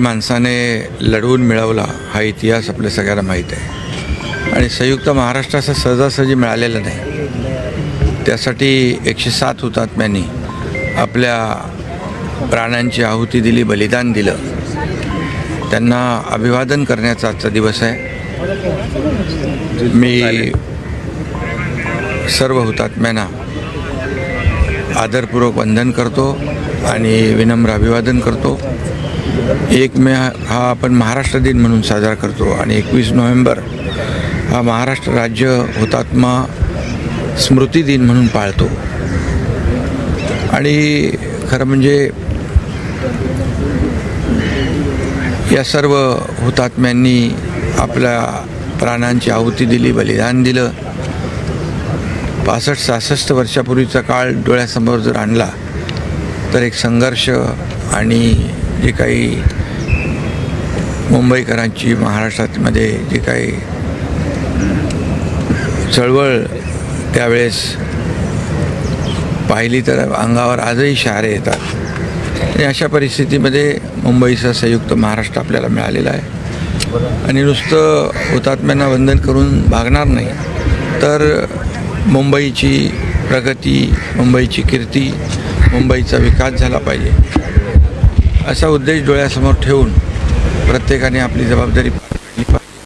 माणसाने लढवून मिळवला हा इतिहास आपल्या सगळ्यांना माहीत आहे. आणि संयुक्त महाराष्ट्र असं सहजासहजी मिळालेलं नाही. त्यासाठी एकशे सात हुतात्म्यांनी आपल्या प्राणांची आहुती दिली बलिदान दिलं. त्यांना अभिवादन करण्याचा आजचा दिवस आहे. मी सर्व हुतात्म्यांना आदरपूर्वक वंदन करतो आणि विनम्र अभिवादन करतो. एक मे हा आपण महाराष्ट्र दिन म्हणून साजरा करतो आणि एकवीस नोव्हेंबर हा महाराष्ट्र राज्य हुतात्मा स्मृती दिन म्हणून पाळतो. आणि खरं म्हणजे या सर्व हुतात्म्यांनी आपल्या प्राणांची आहुती दिली बलिदान दिलं. पासष्ट सहासष्ट वर्षापूर्वीचा काळ डोळ्यासमोर जर आणला तर एक संघर्ष आणि जे काही मुंबईकरांची महाराष्ट्रामध्ये जी काही चळवळ त्यावेळेस पाहिली तर अंगावर आजही शहारे येतात. आणि अशा परिस्थितीमध्ये मुंबईचा संयुक्त महाराष्ट्र आपल्याला मिळालेला आहे. आणि नुसतं हुतात्म्यांना वंदन करून भागणार नाही तर मुंबईची प्रगती मुंबईची कीर्ती मुंबईचा विकास झाला पाहिजे. असा उद्देश डोळ्यासमोर ठेवून प्रत्येकाने आपली जबाबदारी